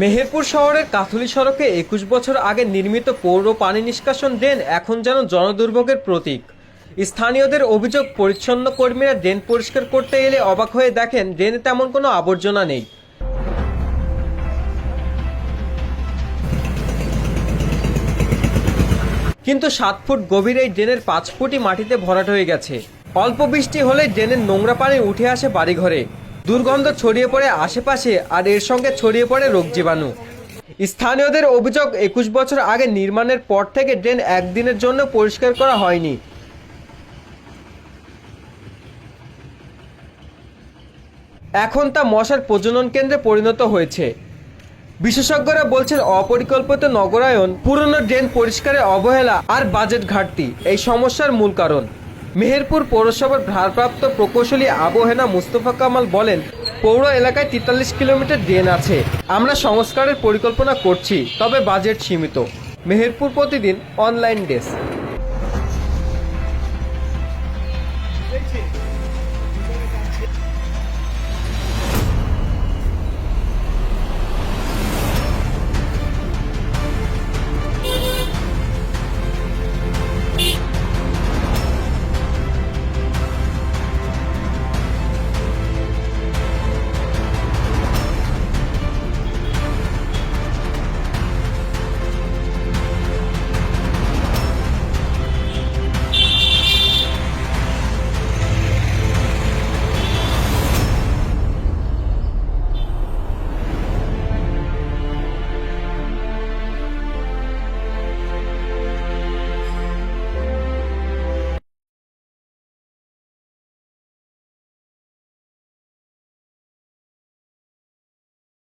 মেহেরপুর শহরের কাথলি সড়কে একুশ বছর আগে নির্মিত পৌর পানি নিষ্কাশন ড্রেন এখন যেন জনদুর্ভোগের প্রতীক। স্থানীয়দের অভিযোগ, পরিচ্ছন্ন কর্মীরা ড্রেন পরিষ্কার করতে এলে অবাক হয়ে দেখেন ড্রেনে তেমন কোনো আবর্জনা নেই। কিন্তু সাত ফুট গভীর এই ড্রেনের পাঁচ ফুটই মাটিতে ভরাট হয়ে গেছে। অল্প বৃষ্টি হলে ড্রেনের নোংরা পানি উঠে আসে বাড়িঘরে। দুর্গন্ধ ছড়িয়ে পড়ে আশেপাশে আর এর সঙ্গে ছড়িয়ে পড়ে রোগ জীবাণু। স্থানীয়দের অভিযোগ, একুশ বছর আগে নির্মাণের পর থেকে ড্রেন একদিনের জন্য পরিষ্কার করা হয়নি। এখন তা মশার প্রজনন কেন্দ্রে পরিণত হয়েছে। বিশেষজ্ঞরা বলছেন, অপরিকল্পিত নগরায়ন, পুরনো ড্রেন পরিষ্কারে অবহেলা আর বাজেট ঘাটতি, এই সমস্যার মূল কারণ। মেহেরপুর পৌরসভার ভারপ্রাপ্ত প্রকৌশলী আবহেনা মুস্তফা কামাল বলেন, পৌর এলাকায় তেতাল্লিশ কিলোমিটার ড্রেন আছে। আমরা সংস্কারের পরিকল্পনা করছি, তবে বাজেট সীমিত। মেহেরপুর প্রতিদিন অনলাইন ডেস্ক।